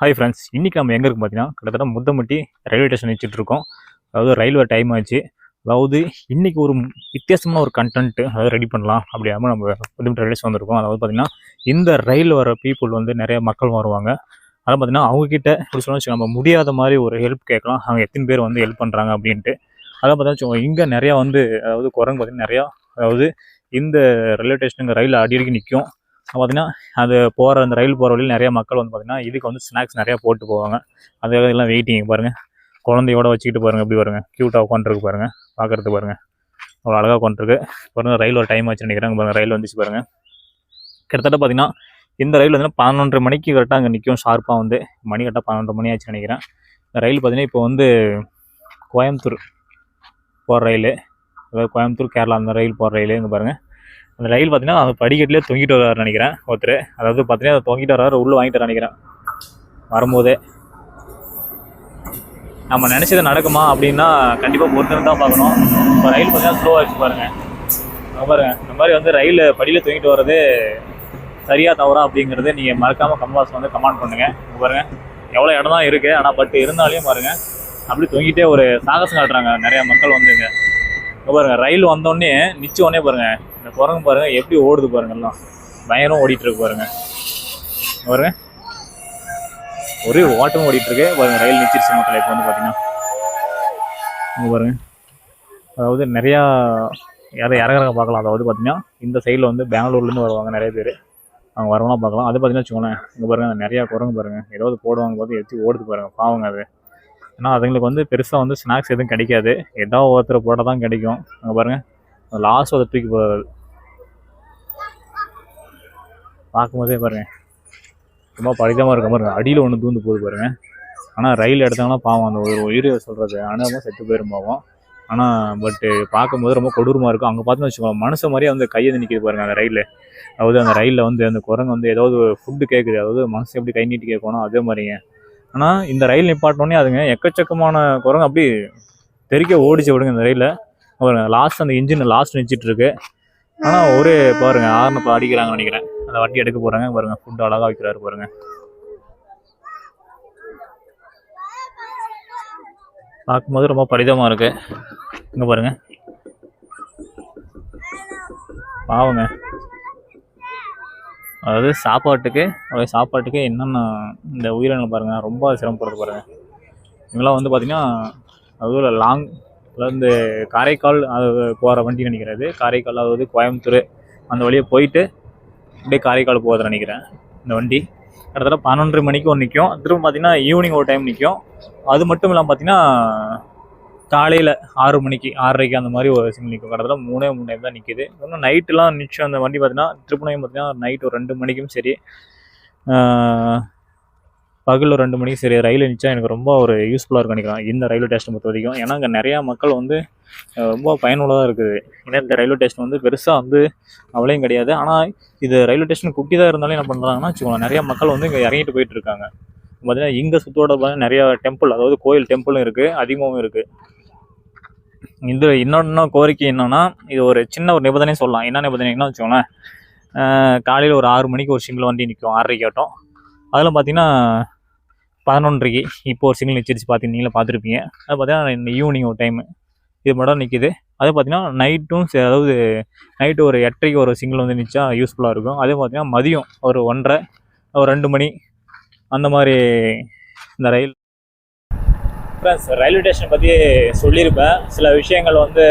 Hi friends இன்றைக்கி நம்ம எங்கே இருக்கும் பார்த்தீங்கன்னா கிட்டத்தட்ட முத்தமட்டி ரயில்வே ஸ்டேஷன் வச்சுட்டு இருக்கோம். அதாவது ரயில்வே டைம் ஆச்சு. அதாவது இன்றைக்கி ஒரு வித்தியாசமான ஒரு கண்டென்ட்டு அதாவது ரெடி பண்ணலாம் அப்படியாமல் நம்ம முத்தமட்டி ரயில்வே ஸ்டேஷன் வந்திருக்கோம். அதாவது பார்த்திங்கன்னா இந்த ரயில் வர பீப்புள் வந்து நிறைய மக்கள் வருவாங்க. அதாவது பார்த்தீங்கன்னா அவங்கக்கிட்ட இப்படி சொன்னா நம்ம முடியாத மாதிரி ஒரு ஹெல்ப் கேட்கலாம். அவங்க எத்தனை பேர் வந்து ஹெல்ப் பண்ணுறாங்க அப்படின்ட்டு. அதான் பார்த்தா இங்கே நிறையா வந்து அதாவது குரங்கு பார்த்தீங்கன்னா நிறையா அதாவது இந்த ரயில்வே ஸ்டேஷனுங்க ரயில் அடிக்கடி நிற்கும் பார்த்தீங்கன்னா அது போகிற அந்த ரயில் போகிற வழியில் நிறைய மக்கள் வந்து பார்த்தீங்கன்னா இதுக்கு வந்து ஸ்நாக்ஸ் நிறையா போட்டு போவாங்க. அது எல்லாம் வெயிட்டிங் பாருங்கள் குழந்தையோட வச்சுக்கிட்டு பாருங்கள் எப்படி பாருங்க. க்யூட்டாக உட்காந்துருக்கு பாருங்கள் பார்க்குறதுக்கு பாருங்கள் அவ்வளோ அழகாக உட்காந்துருக்கு பாருங்கள் ரயில் ஒரு டைம் ஆச்சு நினைக்கிறாங்க பாருங்கள் ரயில் வந்துச்சு பாருங்கள் கிட்டத்தட்ட பார்த்திங்கன்னா இந்த ரயில் வந்து பதினொன்றரை மணிக்கு கரெக்டாக அங்கே நிற்கும் ஷார்ப்பாக வந்து. மணி கரெக்டாக பன்னெண்டு மணி ஆச்சு நினைக்கிறேன். இந்த ரயில் பார்த்தீங்கன்னா இப்போ வந்து கோயம்புத்தூர் போகிற ரயில். அதாவது கோயம்புத்தூர் கேரளா அந்த ரயில் போகிற ரயில் இங்கே பாருங்கள் அந்த ரயில் பார்த்தீங்கன்னா அந்த படிக்கட்டிலே தொங்கிட்டு வர்றாரு நினைக்கிறேன் ஒருத்தர். அதாவது பார்த்தீங்கன்னா அதை தொங்கிட்டு வர்றாரு உள்ளே வாங்கிட்டு நினைக்கிறேன். வரும்போதே. நம்ம நினச்சது நடக்குமா அப்படின்னா கண்டிப்பாக பொறுத்திருந்து தான் பார்க்கணும். இப்போ ரயில் பார்த்தீங்கன்னா ஸ்லோ ஆகிடுச்சு பாருங்கள் பாருங்கள் இந்த மாதிரி வந்து ரயில் படியில் தூங்கிட்டு வர்றது சரியாக தவறா அப்படிங்கிறது நீங்கள் மறக்காமல் கம்பாஸ் வந்து கமெண்ட் பண்ணுங்கள் பாருங்கள் எவ்வளோ இடம் தான் இருக்குது ஆனால் பட் இருந்தாலையும் பாருங்கள் அப்படி தூங்கிட்டே ஒரு சாகசம் காட்டுறாங்க நிறையா மக்கள் வந்துங்க. பாருங்கள் ரயில் வந்தோடனே நிச்ச உடனே பாருங்கள் இந்த குரங்கு பாருங்க எப்படி ஓடுது பாருங்க எல்லாம். பயங்கரம் ஓடிட்டு இருக்கு பாருங்க. பாருங்க. ஒரே ஓட்டம் ஓடிட்டு இருக்கு. பாருங்க ரயில் நிச்சிருச்சு மக்கள் இப்போ வந்து பார்த்தீங்கன்னா இங்க பாருங்க. அதாவது நிறையா யாரும் இறங்குறாங்க பார்க்கலாம். அதாவது பார்த்தீங்கன்னா இந்த சைடில் வந்து பெங்களூர்லேருந்து வருவாங்க நிறைய பேர். அவங்க வரவங்களாம் பார்க்கலாம். அது பார்த்தீங்கன்னா வச்சுக்கோங்களேன் இங்கே பாருங்க நிறையா குரங்கு பாருங்க. ஏதாவது போடுவாங்க பார்த்து எடுத்து ஓடுது பாருங்க பாவங்க அது. ஏன்னா அதுங்களுக்கு வந்து பெருசாக வந்து ஸ்நாக்ஸ் எதுவும் கிடைக்காது. ஏதாவது ஒருத்தர் போட்டால் தான் கிடைக்கும். அங்கே பாருங்கள் லாஸ்ட் அதை தூக்கி போகிறது பார்க்கும்போதே பாருங்க. ரொம்ப பரிதமாக இருக்க மாதிரி அடியில் ஒன்று தூந்து போகுது பாருங்க. ஆனால் ரயில் எடுத்தாங்கன்னா பாவம். அந்த ஒரு உயிரை சொல்கிறது அனுபவம் செத்து போயிரும் பாவம். ஆனால் பட்டு பார்க்கும்போது ரொம்ப கொடூரமாக இருக்கும். அங்கே பார்த்தோன்னு வச்சுக்கோங்க மனசு மாதிரியே வந்து கையை நிற்கிது பாருங்கள் அந்த ரயிலில். அதாவது அந்த ரயிலில் வந்து அந்த குரங்கு வந்து ஏதாவது ஃபுட்டு கேட்குது அதாவது மனசு எப்படி கை நீட்டி கேட்கணும் அதே மாதிரிங்க. ஆனால் இந்த ரயில் நிப்பாட்டினோடனே அதுங்க எக்கச்சக்கமான குரங்கு அப்படி தெறிக்க ஓடிச்சு விடுங்க இந்த ரயிலில். லாஸ்ட் அந்த இன்ஜின் லாஸ்ட் நினச்சிட்டு இருக்கு. ஆனால் ஒரு பாருங்க ஆறுனு இப்போ அடிக்கிறாங்கன்னு நினைக்கிறேன். அந்த வண்டி எடுக்க போகிறாங்க பாருங்க ஃபுட் அழகாக வைக்கிறாரு பாருங்க. பார்க்கும்போது ரொம்ப பரிதமாக இருக்கு. இங்கே பாருங்க. பாவங்க. அதாவது சாப்பாட்டுக்கு அதாவது சாப்பாட்டுக்கு என்னென்ன இந்த உயிரினங்கள் பாருங்க ரொம்ப சிரமப்படுறது பாருங்க. இவங்களாம் வந்து பார்த்தீங்கன்னா அதுவும் லாங் அதாவது காரைக்கால் அது போகிற வண்டி நினைக்கிறது. காரைக்கால் அதாவது கோயம்புத்தூர் அந்த வழியாக போயிட்டு அப்படியே காரைக்கால் போகுதுன்னு நினைக்கிறேன் இந்த வண்டி. கிட்டத்தட்ட பன்னெண்டரை மணிக்கு ஒன்று நிற்கும் திரும்ப பார்த்தீங்கன்னா ஈவினிங் ஒரு டைம் நிற்கும் அது மட்டும் இல்லாமல் பார்த்தீங்கன்னா காலையில் ஆறு மணிக்கு ஆறரைக்கு அந்த மாதிரி ஒரு சிங்கிள் நிற்கும் கிட்டத்தட்ட மூணே மூணு டைம் தான் நிற்கிது இன்னும் நைட்டுலாம் நிச்சயம் அந்த வண்டி பார்த்தீங்கன்னா திருப்பணம் பார்த்தீங்கன்னா நைட் ஒரு ரெண்டு மணிக்கும் சரி. பகலில் ரெண்டு மணிக்கு சரி ரயில் நிச்சா எனக்கு ரொம்ப ஒரு யூஸ்ஃபுல்லாக இருக்கும் நினைக்கிறேன். இந்த ரயில்வே ஸ்டேஷன் பொறுத்த வரைக்கும் ஏன்னா அங்கே நிறையா மக்கள் வந்து ரொம்ப பயனுள்ளதாக இருக்குது. ஏன்னா இந்த ரயில்வே ஸ்டேஷன் வந்து பெருசாக வந்து அவ்வளோயும் கிடையாது. ஆனால் இது ரயில்வே ஸ்டேஷன் குட்டி தான் இருந்தாலும் என்ன பண்ணுறாங்கன்னா வச்சுக்கோங்க நிறையா மக்கள் வந்து இங்கே இறங்கிட்டு போயிட்டு இருக்காங்க. பார்த்தீங்கன்னா இங்கே சுற்றோட பார்த்தீங்கன்னா நிறையா டெம்பிள் அதாவது கோயில் டெம்பிளும் இருக்குது அதிகமாகவும் இருக்குது இந்த இன்னொன்று கோரிக்கை என்னென்னா இது ஒரு சின்ன ஒரு நிபந்தனை சொல்லலாம். என்ன நிபந்தனைன்னா வச்சுக்கோங்களேன் காலையில் ஒரு ஆறு மணிக்கு ஒரு சிங்கிள் வண்டி நிற்கும் ஆறரைக்கு ஆட்டம். அதில் பார்த்தீங்கன்னா பதினொன்றைக்கு இப்போ ஒரு சிங்கிள் நிச்சரிச்சு பார்த்தீங்க நீங்களே பார்த்துருப்பீங்க. அது பார்த்தீங்கன்னா இந்த ஈவினிங் ஒரு டைமு இது மட்டும் நிற்கிது அது பார்த்தீங்கன்னா நைட்டும் சே- அதாவது நைட்டு ஒரு எட்டரைக்கு ஒரு சிங்கிள் வந்து நிச்சா யூஸ்ஃபுல்லாக இருக்கும். அதே பார்த்தீங்கன்னா மதியம் ஒரு ஒன்றரை ஒரு ரெண்டு மணி அந்த மாதிரி இந்த ரயில் ஃப்ரெண்ட்ஸ் ரயில்வே ஸ்டேஷன் பற்றி சொல்லியிருப்பேன். சில விஷயங்கள் வந்து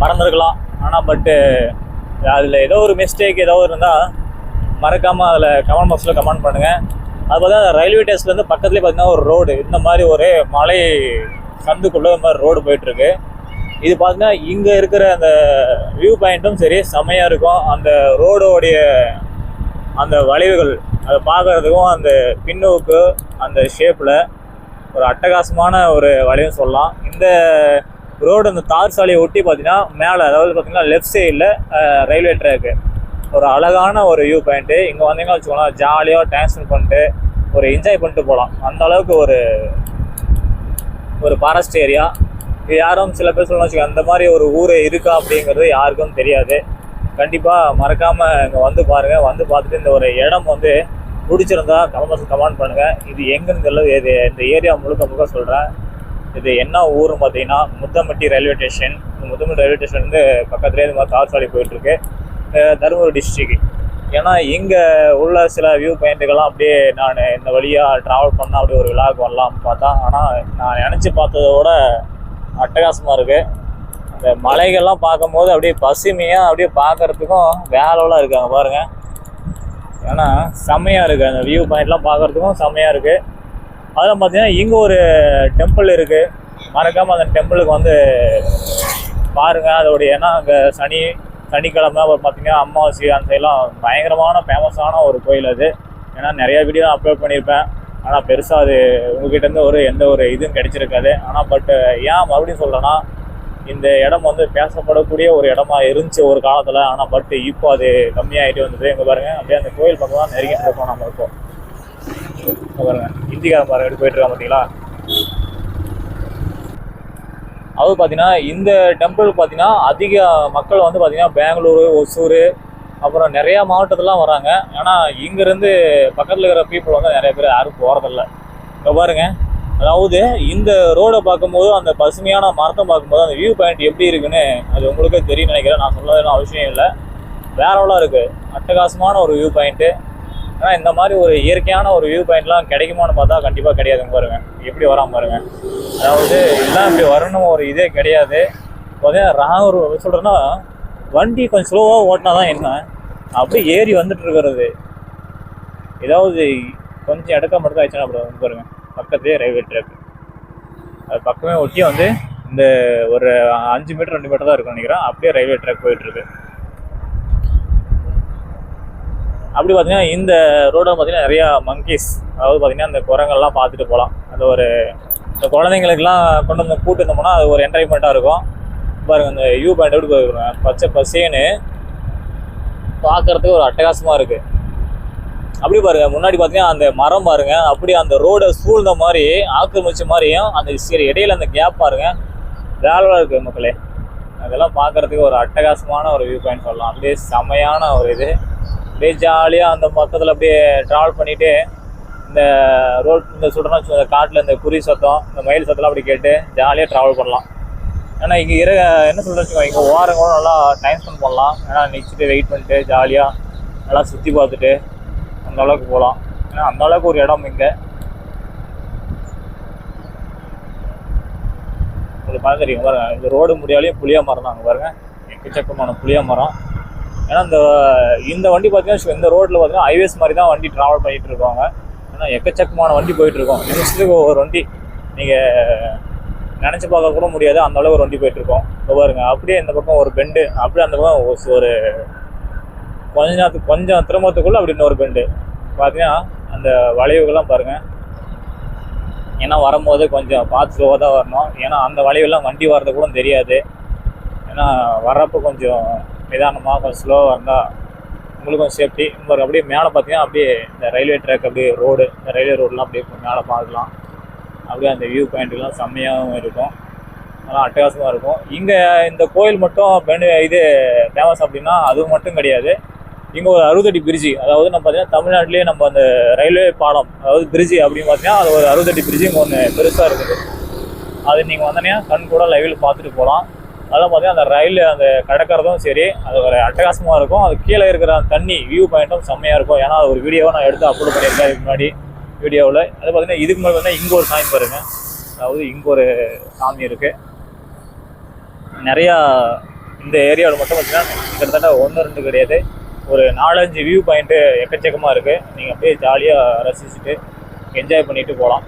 மறந்துருக்கலாம். ஆனால் பட்டு அதில் ஏதோ ஒரு மிஸ்டேக் ஏதோ இருந்தால் மறக்காமல் அதில் கமெண்ட் பாக்ஸில் கமெண்ட் பண்ணுங்கள் அது பார்த்தா ரயில்வே ஸ்டேஷன்லேருந்து பக்கத்துலேயே பார்த்தீங்கன்னா ஒரு ரோடு இந்த மாதிரி ஒரே மலை சந்துக்குள்ளே இந்த மாதிரி ரோடு போயிட்டுருக்கு. இது பார்த்தீங்கன்னா இங்கே இருக்கிற அந்த வியூ பாயிண்ட்டும் சரி செம்மையாக இருக்கும். அந்த ரோடோடைய அந்த வளைவுகள் அதை பார்க்குறதுக்கும் அந்த பின்னோக்கு அந்த ஷேப்பில் ஒரு அட்டகாசமான ஒரு வளைவுன்னு சொல்லலாம். இந்த ரோடு அந்த தார் சாலையை ஒட்டி பார்த்தீங்கன்னா மேலே அதாவது பார்த்தீங்கன்னா லெஃப்ட் சைடில் ரயில்வே ட்ராக்கு ஒரு அழகான ஒரு வியூ பாயிண்ட்டு இங்கே வந்தீங்கன்னா வச்சுக்கோங்களேன் ஜாலியாக டைம் ஸ்பெண்ட் பண்ணிட்டு ஒரு என்ஜாய் பண்ணிட்டு போகலாம் அந்த அளவுக்கு ஒரு ஒரு ஃபாரஸ்ட் ஏரியா இது யாரும் சில பேர் சொல்லணும் வச்சுக்கோங்க அந்த மாதிரி ஒரு ஊர் இருக்கா அப்படிங்கிறது யாருக்கும் தெரியாது. கண்டிப்பாக மறக்காமல் இங்கே வந்து பாருங்கள் வந்து பார்த்துட்டு இந்த ஒரு இடம் வந்து பிடிச்சிருந்தா கமெண்ட் கமெண்ட் பண்ணுங்கள் இது எங்கேன்னு தெரியல இது இந்த ஏரியா முழுக்க முழுக்க சொல்கிறேன் இது என்ன ஊர்னு பார்த்தீங்கன்னா முத்தம்பட்டி ரயில்வே ஸ்டேஷன் இந்த முத்தம்பட்டி ரயில்வே ஸ்டேஷன் வந்து பக்கத்துலேயே இந்த மாதிரி தார் சாலை போயிட்டுருக்கு தருமபுரி டிஸ்ட்ரிக்ட் ஏன்னா இங்கே உள்ள சில வியூ பாயிண்ட்டுகள்லாம் அப்படியே நான் இந்த வழியாக ட்ராவல் பண்ணால் அப்படியே ஒரு விழாவுக்கு வரலாம்னு பார்த்தா ஆனால் நான் நினச்சி பார்த்ததோட அட்டகாசமாக இருக்குது இந்த மலைகள்லாம் பார்க்கும்போது அப்படியே பசுமையாக அப்படியே பார்க்கறதுக்கும் வேலைலாம் இருக்காங்க பாருங்கள் ஏன்னா செம்மையாக இருக்குது அந்த வியூ பாயிண்ட்லாம் பார்க்குறதுக்கும் செம்மையாக இருக்குது அதில் பார்த்தீங்கன்னா இங்கே ஒரு டெம்பிள் இருக்குது மறக்காமல் அந்த டெம்பிளுக்கு வந்து பாருங்கள் அதோடைய ஏன்னா அங்கே சனி சனிக்கிழமை அப்புறம் பார்த்தீங்கன்னா அமாவாசை அந்த சைட்லாம் பயங்கரமான ஃபேமஸான ஒரு கோயில் அது. ஏன்னா நிறைய வீடியோ அப்லோட் பண்ணியிருப்பேன். ஆனால் பெருசாக அது உங்ககிட்டருந்து ஒரு எந்த ஒரு இதுவும் கிடைச்சிருக்காது. ஆனால் பட்டு ஏன் மறுபடியும் சொல்கிறேன்னா இந்த இடம் வந்து பேசப்படக்கூடிய ஒரு இடமா இருந்துச்சு ஒரு காலத்தில். ஆனால் பட் இப்போ அது கம்மியாகிட்டு வந்தது. இங்கே பாருங்கள் அப்படியே அந்த கோயில் பக்கம் தான் நெருங்கிட்டு இருக்கோம் நம்ம இருக்கோம் பாருங்கள் இந்திக்காரன் பாருங்க எப்படி போயிட்டு பார்த்தீங்களா அது பார்த்தீங்கன்னா இந்த டெம்பிள் பார்த்தீங்கன்னா அதிக மக்கள் வந்து பார்த்தீங்கன்னா பெங்களூரு ஒசூர் அப்புறம் நிறையா மாவட்டத்துலாம் வராங்க. ஆனால் இங்கேருந்து பக்கத்தில் இருக்கிற பீப்புள் வந்து நிறைய பேர் யாரும் போகிறதில்ல இங்கே பாருங்க. அதாவது இந்த ரோடை பார்க்கும்போது அந்த பசுமையான மரத்தை பார்க்கும்போது அந்த வியூ பாயிண்ட் எப்படி இருக்குன்னு அது உங்களுக்கே தெரியும் நினைக்கிறேன். நான் சொல்லதுன்னு அவசியம் இல்லை. வேறவெல்லாம் இருக்குது அட்டகாசமான ஒரு வியூ பாயிண்ட்டு ஆனால் இந்த மாதிரி ஒரு இயற்கையான ஒரு வியூ பாயிண்ட்லாம் கிடைக்குமான்னு பார்த்தா கண்டிப்பாக கிடையாதுங்க பாருங்க. எப்படி வராமல் பாருங்க. அதாவது எல்லாம் இப்படி வரணும் ஒரு இதே கிடையாது. பார்த்தீங்கன்னா நான் ஒரு சொல்கிறேன்னா வண்டி கொஞ்சம் ஸ்லோவாக ஓட்டினா தான் என்ன அப்படியே ஏறி வந்துட்டு இருக்கிறது. ஏதாவது கொஞ்சம் இடக்க மட்டும் ஆயிடுச்சுன்னா அப்படி வந்து பாருங்க. பக்கத்துலேயே ரயில்வே ட்ராக் அது பக்கமே ஒட்டி வந்து இந்த ஒரு அஞ்சு மீட்டர் ரெண்டு மீட்டர் தான் இருக்கும்னு நினைக்கிறேன். அப்படியே ரயில்வே ட்ராக் போயிட்டுருக்கு இருக்கு அப்படி பார்த்தீங்கன்னா இந்த ரோட பார்த்தீங்கன்னா நிறையா மங்கீஸ் அதாவது பார்த்தீங்கன்னா அந்த குரங்கள்லாம் பார்த்துட்டு போகலாம். அந்த ஒரு இந்த குழந்தைங்களுக்குலாம் கொண்டு வந்து கூட்டு இருந்தோம்னா அது ஒரு என்டர்டைன்மெண்ட்டாக இருக்கும். பாருங்க இந்த வியூ பாயிண்ட் எப்படி போயிருக்குங்க பச்சை பசேன்னு பார்க்கறதுக்கு ஒரு அட்டகாசமாக இருக்குது அப்படி பாருங்க முன்னாடி பார்த்தீங்கன்னா அந்த மரம் பாருங்க அப்படியே அந்த ரோடை சூழ்ந்த மாதிரி ஆக்கிரமிச்ச மாதிரியும் அந்த சரி இடையில அந்த கேப் பாருங்க வேலையாக இருக்கு மக்களே. அதெல்லாம் பார்க்கறதுக்கு ஒரு அட்டகாசமான ஒரு வியூ பாயிண்ட் சொல்லலாம். அப்படியே செமையான ஒரு இது. அப்படியே ஜாலியாக அந்த பக்கத்தில் அப்படியே ட்ராவல் பண்ணிவிட்டு இந்த ரோட் இந்த சுடனா இந்த காட்டில் இந்த குறி சத்தம் இந்த மயில் சத்தம்லாம் அப்படி கேட்டு ஜாலியாக ட்ராவல் பண்ணலாம். ஏன்னா இங்கே இரு என்ன சொல்கிறேன் இங்கே ஓரம் கூட நல்லா டைம் ஸ்பெண்ட் பண்ணலாம். ஏன்னா நிச்சுட்டு வெயிட் பண்ணிட்டு ஜாலியாக நல்லா சுற்றி பார்த்துட்டு அந்த அளவுக்கு போகலாம். ஏன்னா அந்த அளவுக்கு ஒரு இடம் இங்கே. உங்களுக்கு பார்க்க தெரியும் பாருங்க இந்த ரோடு முடியாலையும் புளியா மரம் தான் அங்கே பாருங்க. எக்கச்சக்கமான புளியா மரம். ஏன்னா இந்த இந்த வண்டி பார்த்தீங்கன்னா இந்த ரோட்டில் பார்த்தீங்கன்னா ஹைவேஸ் மாதிரி தான் வண்டி ட்ராவல் பண்ணிகிட்டு இருக்காங்க ஏன்னா எக்கச்சக்கமான வண்டி போயிட்டுருக்கோம். நிமிஷத்துக்கு ஒரு வண்டி நீங்கள் நினச்சி பார்க்க கூட முடியாது. அந்த அளவு ஒரு வண்டி போயிட்டுருக்கோம். இப்போ பாருங்கள் அப்படியே இந்த பக்கம் ஒரு பெண்டு அப்படியே அந்த பக்கம் ஒரு- கொஞ்ச நேரத்துக்கு கொஞ்சம் திரும்பத்துக்குள்ளே அப்படி இன்னொரு பெண்டு பார்த்தீங்கன்னா அந்த வளைவுகள்லாம் பாருங்கள் ஏன்னா வரும்போது கொஞ்சம் பார்த்து ஸ்லோவாக தான் வரணும். ஏன்னா அந்த வளைவுலாம் வண்டி வர்றது கூட தெரியாது. ஏன்னா வர்றப்போ கொஞ்சம் நிதானமாக கொஞ்சம் ஸ்லோவாக இருந்தால் உங்களுக்கும் சேஃப்டி உங்களுக்கு அப்படியே மேலே பார்த்தீங்கன்னா அப்படியே இந்த ரயில்வே ட்ராக் அப்படியே ரோடு இந்த ரயில்வே ரோடெலாம் அப்படியே மேலே பார்க்கலாம். அப்படியே அந்த வியூ பாயிண்ட்லாம் செம்மையாகவும் இருக்கும். நல்லா அட்டகாசமாக இருக்கும். இங்கே இந்த கோயில் மட்டும் பெண் இது ஃபேமஸ் அப்படின்னா அது மட்டும் கிடையாது. இங்கே ஒரு அறுபதடி பிரிட்ஜி அதாவது நம்ம பார்த்தீங்கன்னா தமிழ்நாட்டிலேயே நம்ம அந்த ரயில்வே பாலம் அதாவது பிரிட்ஜி அப்படின்னு பார்த்தீங்கன்னா அது ஒரு அறுபதடி பிரிட்ஜி இங்கே ஒன்று பெருசாக இருக்குது. அது நீங்கள் வந்தோன்னே கண் கூட லைவில் பார்த்துட்டு போகலாம். அதெல்லாம் பார்த்தீங்கன்னா அந்த ரயில் அந்த கடக்கிறதும் சரி அது ஒரு அட்டகாசமாக இருக்கும். அது கீழே இருக்கிற அந்த தண்ணி வியூ பாயிண்ட்டும் செம்மையாக இருக்கும். ஏன்னா அது ஒரு வீடியோவை நான் எடுத்து அப்லோட் பண்ணியிருக்கேன் இதுக்கு முன்னாடி வீடியோவில் அது பார்த்தீங்கன்னா இதுக்கு முன்னாடி பார்த்தீங்கன்னா இங்கே ஒரு சாமி பாருங்க. அதாவது இங்கே ஒரு சாமி இருக்குது நிறையா இந்த ஏரியாவில் மட்டும் பார்த்தீங்கன்னா கிட்டத்தட்ட ஒன்று ரெண்டு கிடையாது. ஒரு நாலஞ்சு வியூ பாயிண்ட்டு எக்கச்சக்கமாக இருக்குது நீங்கள் அப்படியே ஜாலியாக ரசிச்சுட்டு என்ஜாய் பண்ணிட்டு போகலாம்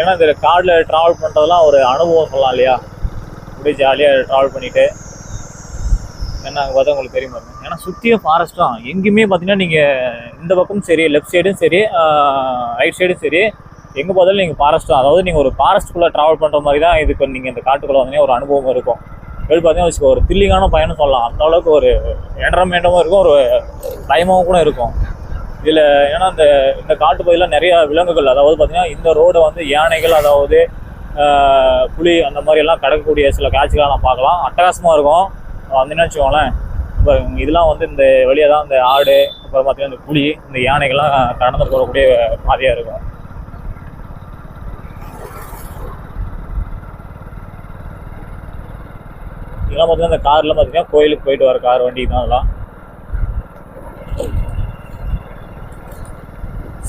ஏன்னா இந்த காடில் ட்ராவல் பண்ணுறதுலாம் ஒரு அனுபவம் சொல்லலாம் இல்லையா? அப்படியே ஜாலியாக ட்ராவல் பண்ணிட்டு ஏன்னா அங்கே பார்த்தா உங்களுக்கு தெரியும்? பாருங்க ஏன்னா சுற்றியும் ஃபாரஸ்ட் தான். எங்கேயுமே பார்த்தீங்கன்னா நீங்கள் இந்த பக்கமும் சரி லெஃப்ட் சைடும் சரி ரைட் சைடும் சரி எங்கே பார்த்தாலும் நீங்கள் ஃபாரஸ்ட் தான். அதாவது நீங்கள் ஒரு ஃபாரஸ்ட்டுக்குள்ளே ட்ராவல் பண்ணுற மாதிரி தான் இதுக்கு நீங்கள் இந்த காட்டுக்குள்ளே வந்தீங்கன்னா ஒரு அனுபவம் இருக்கும். எப்படி பார்த்தீங்கன்னா வச்சுக்கோ ஒரு தில்லிங்கான பயணம் சொல்லலாம். அந்த அளவுக்கு ஒரு என்டர்மெண்ட்டாகவும் இருக்கும் ஒரு பயமாகவும் கூட இருக்கும். இதில் ஏன்னா இந்த இந்த காட்டு பகுதியில் நிறையா விலங்குகள் அதாவது பார்த்திங்கன்னா இந்த ரோடை வந்து யானைகள் அதாவது புலி அந்த மாதிரி எல்லாம் கிடக்கக்கூடிய சில காட்சிகளை நான் பார்க்கலாம். அட்டகாசமாக இருக்கும். வந்துன்னு வச்சுக்கோங்களேன் இப்போ இதெல்லாம் வந்து இந்த வழியாக தான் இந்த ஆடு அப்புறம் பார்த்திங்கன்னா இந்த புலி இந்த யானைகள்லாம் கடந்து போகக்கூடிய பாதையாக இருக்கும். இதெல்லாம் பார்த்தீங்கன்னா இந்த கார்லாம் பார்த்தீங்கன்னா கோயிலுக்கு போயிட்டு வர கார் வண்டி தான் அதெல்லாம்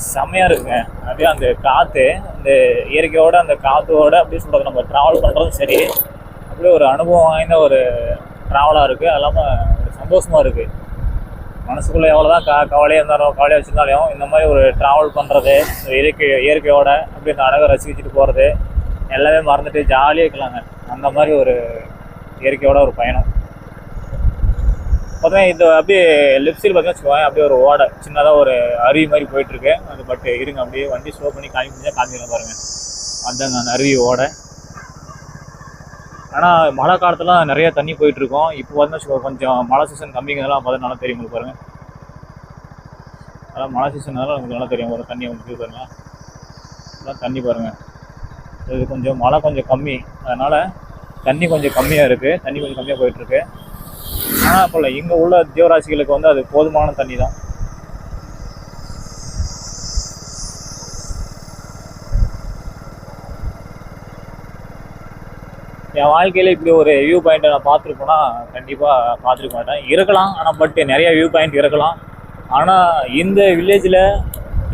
செம்மையாக இருக்குங்க. அப்படியே அந்த காற்று அந்த இயற்கையோட அந்த காற்றோட அப்படியே சொல்கிறது நம்ம ட்ராவல் பண்ணுறதும் சரி. அப்படியே ஒரு அனுபவம் வாய்ந்த ஒரு ட்ராவலாக இருக்குது அது இல்லாமல் ஒரு இருக்குது மனசுக்குள்ளே எவ்வளோ தான் க கவலையாக இருந்தாலும் கவலையாக வச்சுருந்தாலும் இந்த மாதிரி ஒரு ட்ராவல் பண்ணுறது இந்த இயற்கை இயற்கையோட அப்படியே இந்த அழகை ரசிச்சுட்டு போகிறது எல்லாமே மறந்துட்டு ஜாலியாக இருக்கலாங்க. அந்த மாதிரி ஒரு இயற்கையோட ஒரு பயணம். பார்த்தீங்கன்னா இந்த அப்படியே லெஃப்ட் சைடு பார்த்தீங்கன்னா வச்சுக்கோங்க அப்படியே ஒரு ஓடை சின்னதாக ஒரு அருவி மாதிரி போயிட்டுருக்கு. அது பட் இருங்க அப்படியே வண்டி ஸ்லோ பண்ணி காமி முடிஞ்சா காமிக்கலாம் பாருங்கள் அதாங்க அந்த அருவி ஓடை. ஆனால் மழை காலத்தில் நிறைய தண்ணி போயிட்டுருக்கோம். இப்போ பார்த்தீங்கன்னா கொஞ்சம் மழை சீசன் கம்மிங்கிறதெல்லாம் பார்த்தா நல்லா தெரியும் உங்களுக்கு பாருங்கள் அதெல்லாம் மழை சீசன்னால உங்களுக்கு நல்லா தெரியும் ஒரு தண்ணி உங்களுக்கு பாருங்கள் அதான் தண்ணி பாருங்கள் இது கொஞ்சம் மழை கொஞ்சம் கம்மி. அதனால் தண்ணி கொஞ்சம் கம்மியாக இருக்குது தண்ணி கொஞ்சம் கம்மியாக போயிட்டுருக்கு. ஆனால் அப்போ இல்லை. இங்கே உள்ள ஜீவராசிகளுக்கு வந்து அது போதுமான தண்ணி தான். என் வாழ்க்கையில் இப்படி ஒரு வியூ பாயிண்ட்டை நான் பார்த்துருப்பேன்னா கண்டிப்பாக பார்த்துருக்க மாட்டேன். இருக்கலாம். ஆனால் பட் நிறைய வியூ பாயிண்ட் இருக்கலாம். ஆனால் இந்த வில்லேஜில்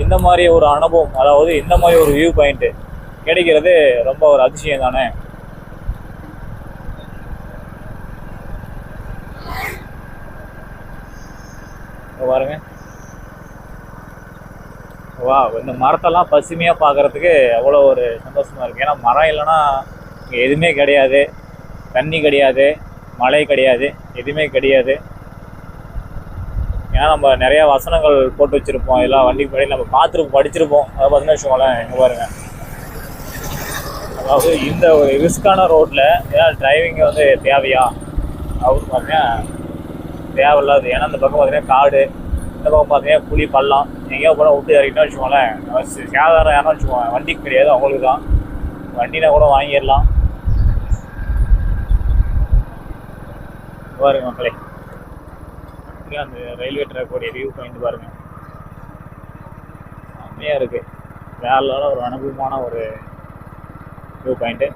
இந்த மாதிரி ஒரு அனுபவம் அதாவது இந்த மாதிரி ஒரு வியூ பாயிண்ட்டு கிடைக்கிறது ரொம்ப ஒரு அதிசயம் தானே பாருங்க. வா இந்த மரத்தெல்லாம் பசுமையாக பார்க்கறதுக்கு அவ்வளோ ஒரு சந்தோஷமாக இருக்குது ஏன்னா மரம் இல்லைன்னா இங்கே எதுவுமே கிடையாது. தண்ணி கிடையாது. மழை கிடையாது. எதுவுமே கிடையாது. ஏன்னா நம்ம நிறையா வசனங்கள் போட்டு வச்சுருப்போம். எல்லாம் வண்டிக்கு முன்னாடி நம்ம பார்த்துருப்போம் படிச்சிருப்போம். அதை பார்த்தீங்கன்னா வச்சுக்கோங்களேன் இங்கே பாருங்கள் அதாவது இந்த ஒரு ரிஸ்க்கான ரோட்டில் ஏன்னா டிரைவிங் வந்து தேவையா? அப்படின்னு பார்த்தீங்கன்னா தேவையில்லாது. ஏன்னா அந்த பக்கம் பார்த்தீங்கன்னா காடு இந்த பக்கம் பார்த்தீங்கன்னா புலி பள்ளம். எங்கேயோ போனால் விட்டு இறக்கிட்டா வச்சுக்கோங்களேன். சாதாரண யாரும் வச்சுக்கோங்க. வண்டிக்கு கிடையாது அவங்களுக்கு தான் வண்டினா கூட வாங்கிடலாம். பாருங்க மக்களே. அந்த ரயில்வே ட்ராக்கோடைய வியூ பாயிண்ட் பாருங்க. செம்மையாக இருக்குது வேற ஒரு அனுபவமான ஒரு வியூ பாயிண்ட்டு